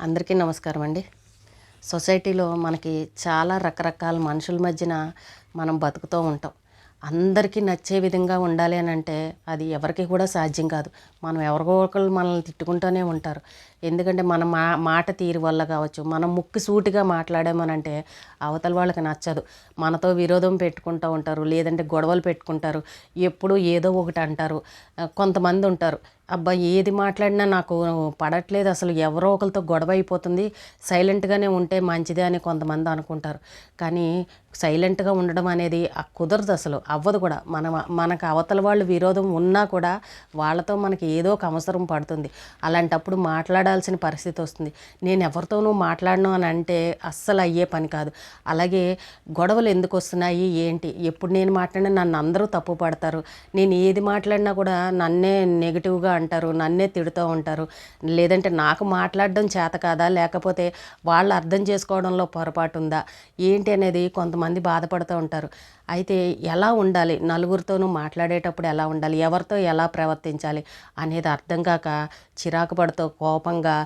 అందరికీ నమస్కారం అండి. సొసైటీలో మనకి చాలా రకరకాల మనుషుల మధ్యన మనం బతుకుతూ ఉంటాం. అందరికీ నచ్చే విధంగా ఉండాలి అని అంటే అది ఎవరికి కూడా సాధ్యం కాదు. మనం ఎవరికో ఒకరు మనల్ని తిట్టుకుంటూనే ఉంటారు. ఎందుకంటే మన మా మాట తీరు వల్ల కావచ్చు మనం ముక్కు సూటిగా మాట్లాడామనంటే అవతల వాళ్ళకి నచ్చదు. మనతో విరోధం పెట్టుకుంటూ ఉంటారు లేదంటే గొడవలు పెట్టుకుంటారు ఎప్పుడు ఏదో ఒకటి అంటారు. కొంతమంది ఉంటారు అబ్బా ఏది మాట్లాడినా నాకు పడట్లేదు. అసలు ఎవరో ఒకరితో గొడవ అయిపోతుంది. సైలెంట్గానే ఉంటే మంచిదే అని కొంతమంది అనుకుంటారు. కానీ సైలెంట్గా ఉండడం అనేది ఆ కుదరదు అసలు అవ్వదు కూడా. మన మనకు అవతల వాళ్ళు విరోధం ఉన్నా కూడా వాళ్ళతో మనకి ఏదో ఒక అవసరం పడుతుంది. అలాంటప్పుడు మాట్లాడాల్సిన పరిస్థితి వస్తుంది. నేను ఎవరితోనూ మాట్లాడను అని అంటే అస్సలు అయ్యే పని కాదు. అలాగే గొడవలు ఎందుకు వస్తున్నాయి? ఏంటి? ఎప్పుడు నేను మాట్లాడినా నన్ను అందరూ తప్పు పడతారు. నేను ఏది మాట్లాడినా కూడా నన్నే నెగిటివ్గా అంటారు నన్నే తిడుతూ ఉంటారు. లేదంటే నాకు మాట్లాడడం చేత కాదా? లేకపోతే వాళ్ళు అర్థం చేసుకోవడంలో పొరపాటు ఉందా ఏంటి అనేది కొంతమంది బాధపడుతూ ఉంటారు. అయితే ఎలా ఉండాలి? నలుగురితోనూ మాట్లాడేటప్పుడు ఎలా ఉండాలి? ఎవరితో ఎలా ప్రవర్తించాలి? అనేది అర్థం కాక చిరాకు పడుతూ కోపంగా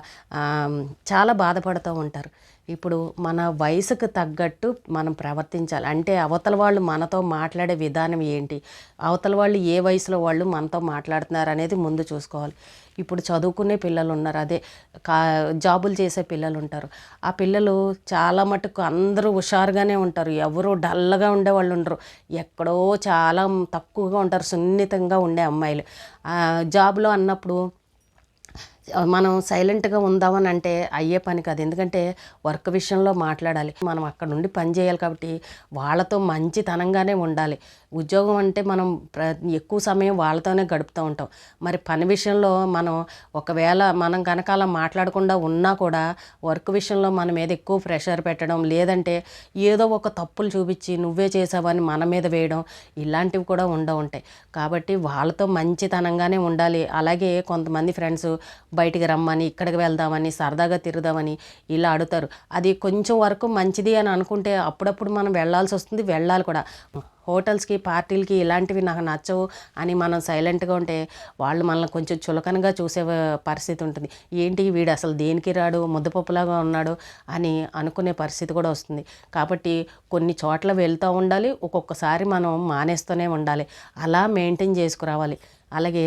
చాలా బాధపడుతూ ఉంటారు. ఇప్పుడు మన వయసుకు తగ్గట్టు మనం ప్రవర్తించాలి. అంటే అవతల వాళ్ళు మనతో మాట్లాడే విధానం ఏంటి? అవతల వాళ్ళు ఏ వయసులో వాళ్ళు మనతో మాట్లాడుతున్నారు అనేది ముందు చూసుకోవాలి. ఇప్పుడు చదువుకునే పిల్లలు ఉన్నారు అదే కా జాబులు చేసే పిల్లలు ఉంటారు. ఆ పిల్లలు చాలా మటుకు అందరూ హుషారుగానే ఉంటారు. ఎవరు డల్గా ఉండే వాళ్ళు ఉండరు. ఎక్కడో చాలా తక్కువగా ఉంటారు. సున్నితంగా ఉండే అమ్మాయిలు. జాబ్లో అన్నప్పుడు మనం సైలెంట్గా ఉందామని అంటే అయ్యే పని కాదు. ఎందుకంటే వర్క్ విషయంలో మాట్లాడాలి. మనం అక్కడ నుండి పని చేయాలి కాబట్టి వాళ్ళతో మంచితనంగానే ఉండాలి. ఉద్యోగం అంటే మనం ప్ర ఎక్కువ సమయం వాళ్ళతోనే గడుపుతూ ఉంటాం. మరి పని విషయంలో మనం ఒకవేళ మనం కనుక అలా మాట్లాడకుండా ఉన్నా కూడా వర్క్ విషయంలో మన మీద ఎక్కువ ప్రెషర్ పెట్టడం లేదంటే ఏదో ఒక తప్పులు చూపించి నువ్వే చేసావని మన మీద వేయడం ఇలాంటివి కూడా ఉండవు ఉంటాయి. కాబట్టి వాళ్ళతో మంచితనంగానే ఉండాలి. అలాగే కొంతమంది ఫ్రెండ్స్ బయటికి రమ్మని ఇక్కడికి వెళ్దామని సరదాగా తిరుగుదామని ఇలా అడుగుతారు. అది కొంచెం వరకు మంచిది అని అనుకుంటే అప్పుడప్పుడు మనం వెళ్ళాల్సి వస్తుంది వెళ్ళాలి కూడా. హోటల్స్కి పార్టీలకి ఇలాంటివి నాకు నచ్చవు అని మనం సైలెంట్గా ఉంటే వాళ్ళు మనల్ని కొంచెం చులకనగా చూసే పరిస్థితి ఉంటుంది. ఏంటి వీడు అసలు దేనికి రాడు ముద్దపప్పులాగా ఉన్నాడు అని అనుకునే పరిస్థితి కూడా వస్తుంది. కాబట్టి కొన్ని చోట్ల వెళ్తూ ఉండాలి ఒక్కొక్కసారి మనం మానేస్తూనే ఉండాలి. అలా మెయింటైన్ చేసుకురావాలి. అలాగే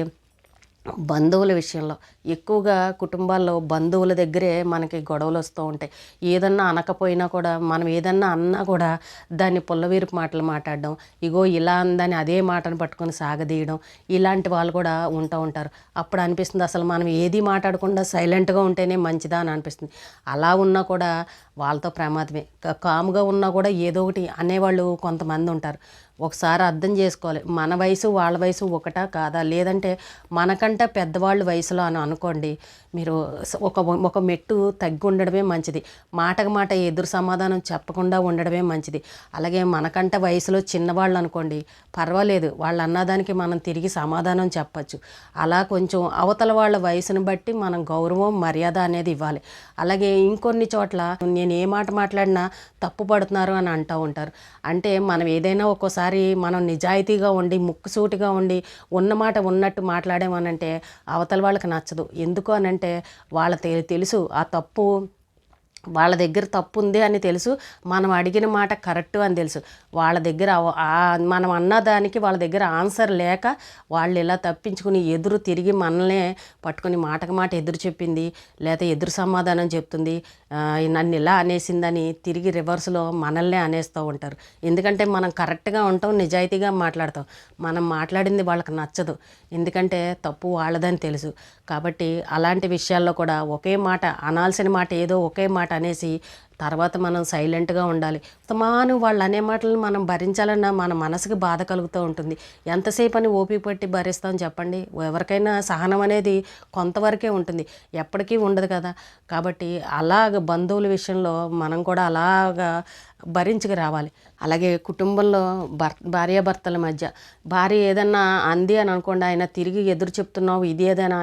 బంధువుల విషయంలో. ఎక్కువగా కుటుంబాల్లో బంధువుల దగ్గరే మనకి గొడవలు వస్తూ ఉంటాయి. ఏదన్నా అనకపోయినా కూడా మనం ఏదన్నా అన్నా కూడా దాన్ని పుల్లవీరుపు మాటలు మాట్లాడడం ఇగో ఇలా అందని అదే మాటను పట్టుకొని సాగదీయడం ఇలాంటి వాళ్ళు కూడా ఉంటూ ఉంటారు. అప్పుడు అనిపిస్తుంది అసలు మనం ఏది మాట్లాడకుండా సైలెంట్గా ఉంటేనే మంచిదా అని అనిపిస్తుంది. అలా ఉన్నా కూడా వాళ్ళతో ప్రమాదమే. కాముగా ఉన్నా కూడా ఏదో ఒకటి అనేవాళ్ళు కొంతమంది ఉంటారు. ఒకసారి అర్థం చేసుకోవాలి. మన వయసు వాళ్ళ వయసు ఒకటా కాదా? లేదంటే మనకంటే పెద్దవాళ్ళు వయసులో అని అనుకోండి మీరు ఒక ఒక మెట్టు తగ్గి ఉండడమే మంచిది. మాటకు మాట ఎదురు సమాధానం చెప్పకుండా ఉండడమే మంచిది. అలాగే మనకంటే వయసులో చిన్నవాళ్ళు అనుకోండి పర్వాలేదు వాళ్ళు అన్నదానికి మనం తిరిగి సమాధానం చెప్పచ్చు. అలా కొంచెం అవతల వాళ్ళ వయసును బట్టి మనం గౌరవం మర్యాద అనేది ఇవ్వాలి. అలాగే ఇంకొన్ని చోట్ల నేను ఏ మాట మాట్లాడినా తప్పు పడుతున్నారు అని అంటూ ఉంటారు. అంటే మనం ఏదైనా ఒక్కోసారి మనం నిజాయితీగా ఉండి ముక్కుసూటిగా ఉండి ఉన్న మాట ఉన్నట్టు మాట్లాడామనంటే అవతల వాళ్ళకి నచ్చదు. ఎందుకు అనంటే వాళ్ళ తెలుసు ఆ తప్పు వాళ్ళ దగ్గర తప్పు ఉంది అని తెలుసు మనం అడిగిన మాట కరెక్ట్ అని తెలుసు. వాళ్ళ దగ్గర మనం అన్న దానికి వాళ్ళ దగ్గర ఆన్సర్ లేక వాళ్ళు ఇలా తప్పించుకుని ఎదురు తిరిగి మనల్నే పట్టుకుని మాటకు మాట ఎదురు చెప్పింది లేదా ఎదురు సమాధానం చెప్తుంది నన్ను ఇలా అనేసిందని తిరిగి రివర్స్లో మనల్నే అనేస్తూ ఉంటారు. ఎందుకంటే మనం కరెక్ట్గా ఉంటాం నిజాయితీగా మాట్లాడతాం. మనం మాట్లాడింది వాళ్ళకి నచ్చదు. ఎందుకంటే తప్పు వాళ్ళదని తెలుసు. కాబట్టి అలాంటి విషయాల్లో కూడా ఒకే మాట అనాల్సిన మాట ఏదో ఒకే మాట అనేసి తర్వాత మనం సైలెంట్గా ఉండాలి. తమాను వాళ్ళు అనే మాటలను మనం భరించాలన్నా మన మనసుకి బాధ కలుగుతూ ఉంటుంది. ఎంతసేపు అని ఓపిక పట్టి భరిస్తాం చెప్పండి? ఎవరికైనా సహనం అనేది కొంతవరకే ఉంటుంది. ఎప్పటికీ ఉండదు కదా. కాబట్టి అలాగ బంధువుల విషయంలో మనం కూడా అలాగా భరించుకు రావాలి. అలాగే కుటుంబంలో భర్ భార్యాభర్తల మధ్య భార్య ఏదన్నా అంది అని అనుకోండి ఆయన తిరిగి ఎదురు చెప్తున్నావు ఇది ఏదైనా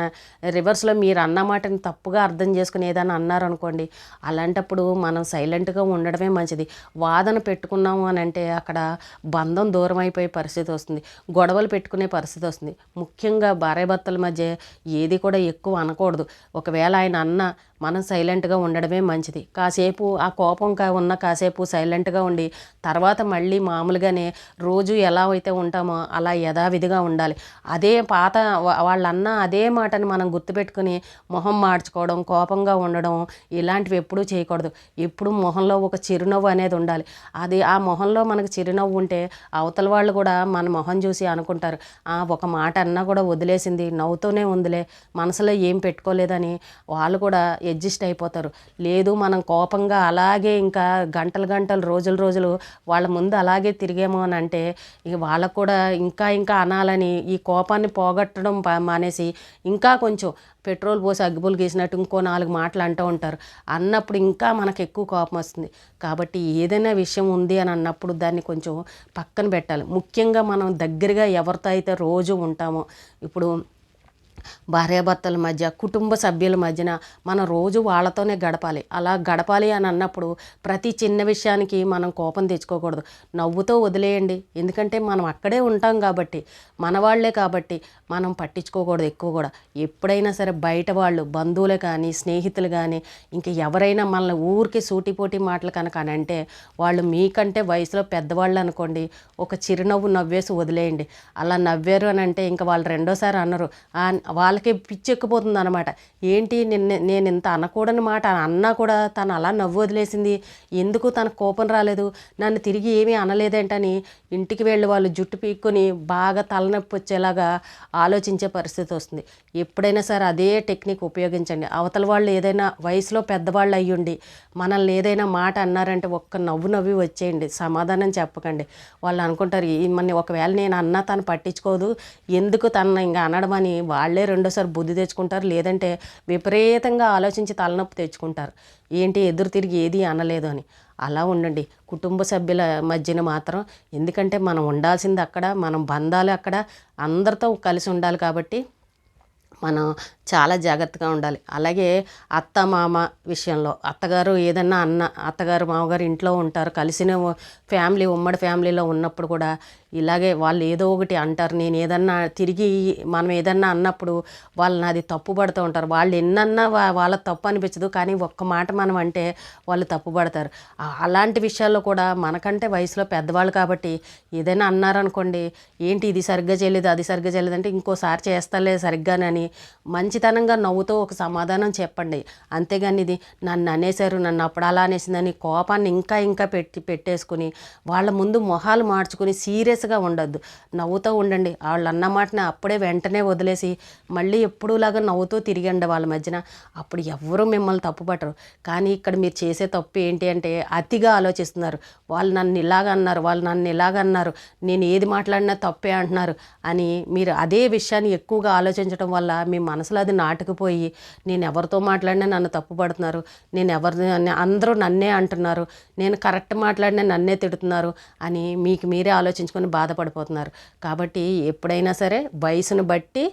రివర్స్లో మీరు అన్న మాటని తప్పుగా అర్థం చేసుకుని ఏదైనా అన్నారు అనుకోండి అలాంటప్పుడు మనం సైలెంట్గా ఉండడమే మంచిది. వాదన పెట్టుకున్నాము అని అంటే అక్కడ బంధం దూరం అయిపోయే పరిస్థితి వస్తుంది. గొడవలు పెట్టుకునే పరిస్థితి వస్తుంది. ముఖ్యంగా భార్యాభర్తల మధ్య ఏది కూడా ఎక్కువ అనకూడదు. ఒకవేళ ఆయన అన్న మనం సైలెంట్గా ఉండడమే మంచిది. కాసేపు ఆ కోపంగా ఉన్న కాసేపు సైలెంట్గా ఉండి తర్వాత మళ్ళీ మామూలుగానే రోజు ఎలా అయితే ఉంటామో అలా యథావిధిగా ఉండాలి. అదే పాత వా- వాళ్ళన్న అదే మాటని మనం గుర్తుపెట్టుకుని మొహం మార్చుకోవడం కోపంగా ఉండడం ఇలాంటివి ఎప్పుడూ చేయకూడదు. ఎప్పుడు మొహంలో ఒక చిరునవ్వు అనేది ఉండాలి. అది ఆ మొహంలో మనకు చిరునవ్వు ఉంటే అవతల వాళ్ళు కూడా మన మొహం చూసి అనుకుంటారు. "ఆ, ఒక మాట అన్నా కూడా వదిలేసింది నవ్వుతూనే ఉందిలే మనసులో ఏం పెట్టుకోలేదని వాళ్ళు కూడా అడ్జస్ట్ అయిపోతారు. లేదు మనం కోపంగా అలాగే ఇంకా గంటలు గంటలు రోజులు రోజులు వాళ్ళ ముందు అలాగే తిరిగేమో అని అంటే ఇక వాళ్ళకు కూడా ఇంకా ఇంకా అనాలని ఈ కోపాన్ని పోగొట్టడం మానేసి ఇంకా కొంచెం పెట్రోల్ పోసి అగ్గిపులు గీసినట్టు ఇంకో నాలుగు మాటలు అంటూ ఉంటారు. అన్నప్పుడు ఇంకా మనకు ఎక్కువ కోపం వస్తుంది. కాబట్టి ఏదైనా విషయం ఉంది అని అన్నప్పుడు దాన్ని కొంచెం పక్కన పెట్టాలి. ముఖ్యంగా మనం దగ్గరగా ఎవరితో అయితే రోజు ఉంటామో ఇప్పుడు భార్యాభర్తల మధ్య కుటుంబ సభ్యుల మధ్యన మనం రోజు వాళ్ళతోనే గడపాలి. అలా గడపాలి అని అన్నప్పుడు ప్రతి చిన్న విషయానికి మనం కోపం తెచ్చుకోకూడదు. నవ్వుతో వదిలేయండి. ఎందుకంటే మనం అక్కడే ఉంటాం కాబట్టి మన వాళ్ళే కాబట్టి మనం పట్టించుకోకూడదు ఎక్కువ కూడా. ఎప్పుడైనా సరే బయట వాళ్ళు బంధువులు కానీ స్నేహితులు కానీ ఇంక ఎవరైనా మనల్ని ఊరికి సూటిపోటి మాటలు కనుక అని అంటే వాళ్ళు మీకంటే వయసులో పెద్దవాళ్ళు అనుకోండి ఒక చిరునవ్వు నవ్వేసి వదిలేయండి. అలా నవ్వారు అని అంటే ఇంకా వాళ్ళు రెండోసారి అన్నారు వాళ్ళకి పిచ్చెక్కిపోతుంది అనమాట ఏంటి నిన్న నేను ఇంత అనకూడని మాట అన్నా కూడా తను అలా నవ్వు వదిలేసింది. ఎందుకు తన కోపం రాలేదు? నన్ను తిరిగి ఏమీ అనలేదేంటని ఇంటికి వెళ్ళి వాళ్ళు జుట్టు పీక్కొని బాగా తలనొప్పి వచ్చేలాగా ఆలోచించే పరిస్థితి వస్తుంది. ఎప్పుడైనా సరే అదే టెక్నిక్ ఉపయోగించండి. అవతల వాళ్ళు ఏదైనా వయసులో పెద్దవాళ్ళు అయ్యుండి మనల్ని ఏదైనా మాట అన్నారంటే ఒక్క నవ్వు నవ్వి వచ్చేయండి. సమాధానం చెప్పకండి. వాళ్ళు అనుకుంటారు మన ఒకవేళ నేను అన్నా తను పట్టించుకోదు. ఎందుకు తను ఇంకా అనడం అని వాళ్ళే రెండోసారి బుద్ధి తెచ్చుకుంటారు లేదంటే విపరీతంగా ఆలోచించి తలనొప్పి తెచ్చుకుంటారు. ఏంటి ఎదురు తిరిగి ఏది అనలేదు అని. అలా ఉండండి. కుటుంబ సభ్యుల మధ్యన మాత్రం ఎందుకంటే మనం ఉండాల్సింది అక్కడ మనం బంధాలు అక్కడ అందరితో కలిసి ఉండాలి కాబట్టి మనం చాలా జాగ్రత్తగా ఉండాలి. అలాగే అత్త మామ విషయంలో అత్తగారు ఏదన్నా అన్న అత్తగారు మామగారు ఇంట్లో ఉంటారు కలిసిన ఫ్యామిలీ ఉమ్మడి ఫ్యామిలీలో ఉన్నప్పుడు కూడా ఇలాగే వాళ్ళు ఏదో ఒకటి అంటారు. నేను ఏదన్నా తిరిగి మనం ఏదన్నా అన్నప్పుడు వాళ్ళని అది తప్పు పడుతూ ఉంటారు. వాళ్ళు ఎన్నన్నా వా- వాళ్ళ తప్పు అనిపించదు కానీ ఒక్క మాట మనం అంటే వాళ్ళు తప్పు పడతారు. అలాంటి విషయాల్లో కూడా మనకంటే వయసులో పెద్దవాళ్ళు కాబట్టి ఏదైనా అన్నారనుకోండి ఏంటి ఇది సరిగ్గా చేయలేదు అది సరిగ్గా చేయలేదు అంటే ఇంకోసారి చేస్తాలే సరిగ్గానని మంచి మంచితనంగా నవ్వుతూ ఒక సమాధానం చెప్పండి. అంతేగాని ఇది నన్ను అనేశారు నన్ను అప్పుడు అలా అనేసిందని కోపాన్ని ఇంకా ఇంకా పెట్టి పెట్టేసుకుని వాళ్ళ ముందు మొహాలు మార్చుకుని సీరియస్గా ఉండొద్దు. నవ్వుతూ ఉండండి. వాళ్ళు అన్న మాటని అప్పుడే వెంటనే వదిలేసి మళ్ళీ ఎప్పుడూలాగా నవ్వుతూ తిరిగండి వాళ్ళ మధ్యన. అప్పుడు ఎవరు మిమ్మల్ని తప్పుపట్టరు. కానీ ఇక్కడ మీరు చేసే తప్పు ఏంటి అంటే అతిగా ఆలోచిస్తున్నారు. వాళ్ళు నన్ను ఇలాగ అన్నారు వాళ్ళు నన్ను ఇలాగ అన్నారు నేను ఏది మాట్లాడినా తప్పే అంటున్నారు అని మీరు అదే విషయాన్ని ఎక్కువగా ఆలోచించడం వల్ల మీ మనసులో అది నాటుకుపోయి నేను ఎవరితో మాట్లాడినా నన్ను తప్పు పడుతున్నారు. నేను ఎవరి అందరూ నన్నే అంటున్నారు. నేను కరెక్ట్ మాట్లాడినా నన్నే తిడుతున్నారు అని మీకు మీరే ఆలోచించుకొని బాధపడిపోతున్నారు. కాబట్టి ఎప్పుడైనా సరే వయసును బట్టి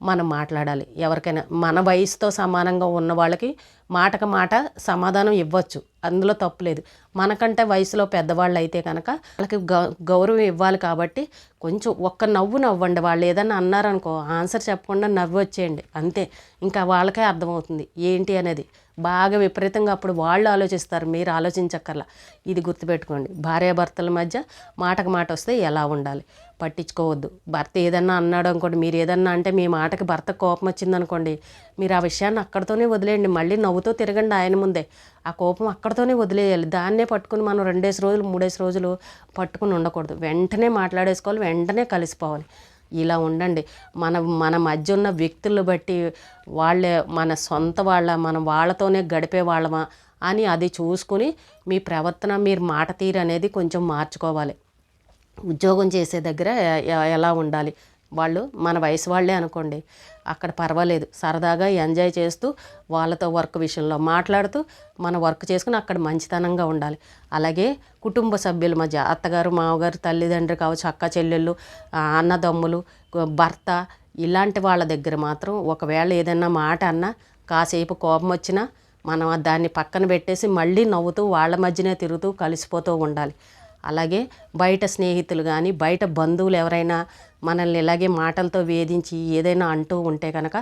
మనం మాట్లాడాలి. ఎవరికైనా మన వయసుతో సమానంగా ఉన్న వాళ్ళకి మాటకు మాట సమాధానం ఇవ్వచ్చు. అందులో తప్పులేదు మనకంటే వయసులో పెద్దవాళ్ళు అయితే కనుక వాళ్ళకి గౌ గౌరవం ఇవ్వాలి కాబట్టి కొంచెం ఒక్క నవ్వు నవ్వండి. వాళ్ళు ఏదన్నా అన్నారనుకో ఆన్సర్ చెప్పకుండా నవ్వు వచ్చేయండి. అంతే. ఇంకా వాళ్ళకే అర్థమవుతుంది. ఏంటి అనేది. బాగా విపరీతంగా అప్పుడు వాళ్ళు ఆలోచిస్తారు. మీరు ఆలోచించక్కర్లా. ఇది గుర్తుపెట్టుకోండి. భార్యాభర్తల మధ్య మాటకు మాట వస్తే ఎలా ఉండాలి? పట్టించుకోవద్దు. భర్త ఏదన్నా అన్నాడు అనుకోండి. మీరు ఏదన్నా అంటే మీ మాటకి భర్త కోపం వచ్చిందనుకోండి. మీరు ఆ విషయాన్ని అక్కడితోనే వదిలేయండి. మళ్ళీ నవ్వుతూ తిరగండి ఆయన ముందే. ఆ కోపం అక్కడితోనే వదిలేయాలి. దాన్నే పట్టుకుని మనం రెండేసి రోజులు మూడేసి రోజులు పట్టుకుని ఉండకూడదు. వెంటనే మాట్లాడేసుకోవాలి వెంటనే కలిసిపోవాలి. ఇలా ఉండండి. మన మన మధ్య ఉన్న వ్యక్తులను బట్టి వాళ్ళే మన సొంత వాళ్ళ మనం వాళ్ళతోనే గడిపే వాళ్ళమా అని అది చూసుకుని మీ ప్రవర్తన మీరు మాట తీరు అనేది కొంచెం మార్చుకోవాలి. ఉద్యోగం చేసే దగ్గర ఎలా ఉండాలి? వాళ్ళు మన వయసు వాళ్ళే అనుకోండి. అక్కడ పర్వాలేదు. సరదాగా ఎంజాయ్ చేస్తూ వాళ్ళతో వర్క్ విషయంలో మాట్లాడుతూ మన వర్క్ చేసుకుని అక్కడ మంచితనంగా ఉండాలి. అలాగే కుటుంబ సభ్యుల మధ్య అత్తగారు మామగారు తల్లిదండ్రులు కావచ్చు అక్క చెల్లెళ్ళు అన్నదమ్ములు భర్త ఇలాంటి వాళ్ళ దగ్గర మాత్రం ఒకవేళ ఏదైనా మాట అన్నా కాసేపు కోపం వచ్చినా మనం దాన్ని పక్కన పెట్టేసి మళ్ళీ నవ్వుతూ వాళ్ళ మధ్యనే తిరుగుతూ కలిసిపోతూ ఉండాలి. అలాగే బయట స్నేహితులు కానీ బయట బంధువులు ఎవరైనా మనల్ని ఇలాగే మాటలతో వేధించి ఏదైనా అంటూ ఉంటే కనుక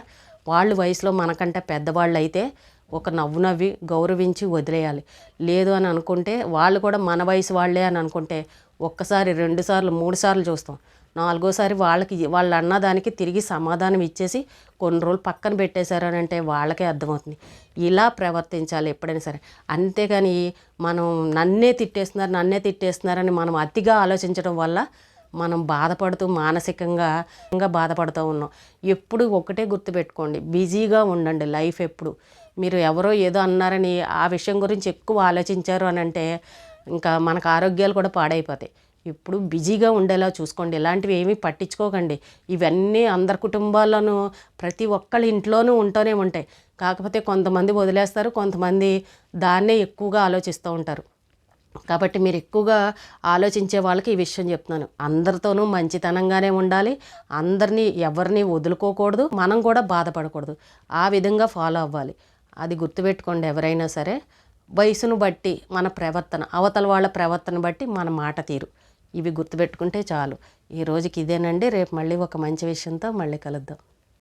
వాళ్ళు వయసులో మనకంటే పెద్దవాళ్ళు అయితే ఒక నవ్వు నవ్వి గౌరవించి వదిలేయాలి. లేదు అని అనుకుంటే వాళ్ళు కూడా మన వయసు వాళ్ళే అని అనుకుంటే ఒక్కసారి రెండు సార్లు మూడు సార్లు చూస్తాం. నాలుగోసారి వాళ్ళకి వాళ్ళు అన్నదానికి తిరిగి సమాధానం ఇచ్చేసి కొన్ని రోజులు పక్కన పెట్టేశారని అంటే వాళ్ళకే అర్థమవుతుంది. ఇలా ప్రవర్తించాలి ఎప్పుడైనా సరే. అంతేగాని మనం నన్నే తిట్టేస్తున్నారు నన్నే తిట్టేస్తున్నారని మనం అతిగా ఆలోచించడం వల్ల మనం బాధపడుతూ మానసికంగా ఇంకా బాధపడుతూ ఉన్నాం. ఎప్పుడు ఒకటే గుర్తుపెట్టుకోండి బిజీగా ఉండండి లైఫ్ ఎప్పుడు. మీరు ఎవరో ఏదో అన్నారని ఆ విషయం గురించి ఎక్కువ ఆలోచించారు అని అంటే ఇంకా మనకు ఆరోగ్యాలు కూడా పాడైపోతాయి. ఇప్పుడు బిజీగా ఉండేలా చూసుకోండి. ఇలాంటివి ఏమీ పట్టించుకోకండి. ఇవన్నీ అందరి కుటుంబాల్లోనూ ప్రతి ఒక్కళ్ళ ఇంట్లోనూ ఉంటూనే ఉంటాయి. కాకపోతే కొంతమంది వదిలేస్తారు కొంతమంది దాన్నే ఎక్కువగా ఆలోచిస్తూ ఉంటారు. కాబట్టి మీరు ఎక్కువగా ఆలోచించే వాళ్ళకి ఈ విషయం చెప్తున్నాను. అందరితోనూ మంచితనంగానే ఉండాలి. అందరినీ ఎవరిని వదులుకోకూడదు. మనం కూడా బాధపడకూడదు. ఆ విధంగా ఫాలో అవ్వాలి. అది గుర్తుపెట్టుకోండి ఎవరైనా సరే. వయసును బట్టి మన ప్రవర్తన అవతల వాళ్ళ ప్రవర్తన బట్టి మన మాట తీరు. ఇవి గుర్తుపెట్టుకుంటే చాలు. ఈ రోజుకి ఇదేనండి. రేపు మళ్ళీ ఒక మంచి విషయంతో మళ్ళీ కలుద్దాం.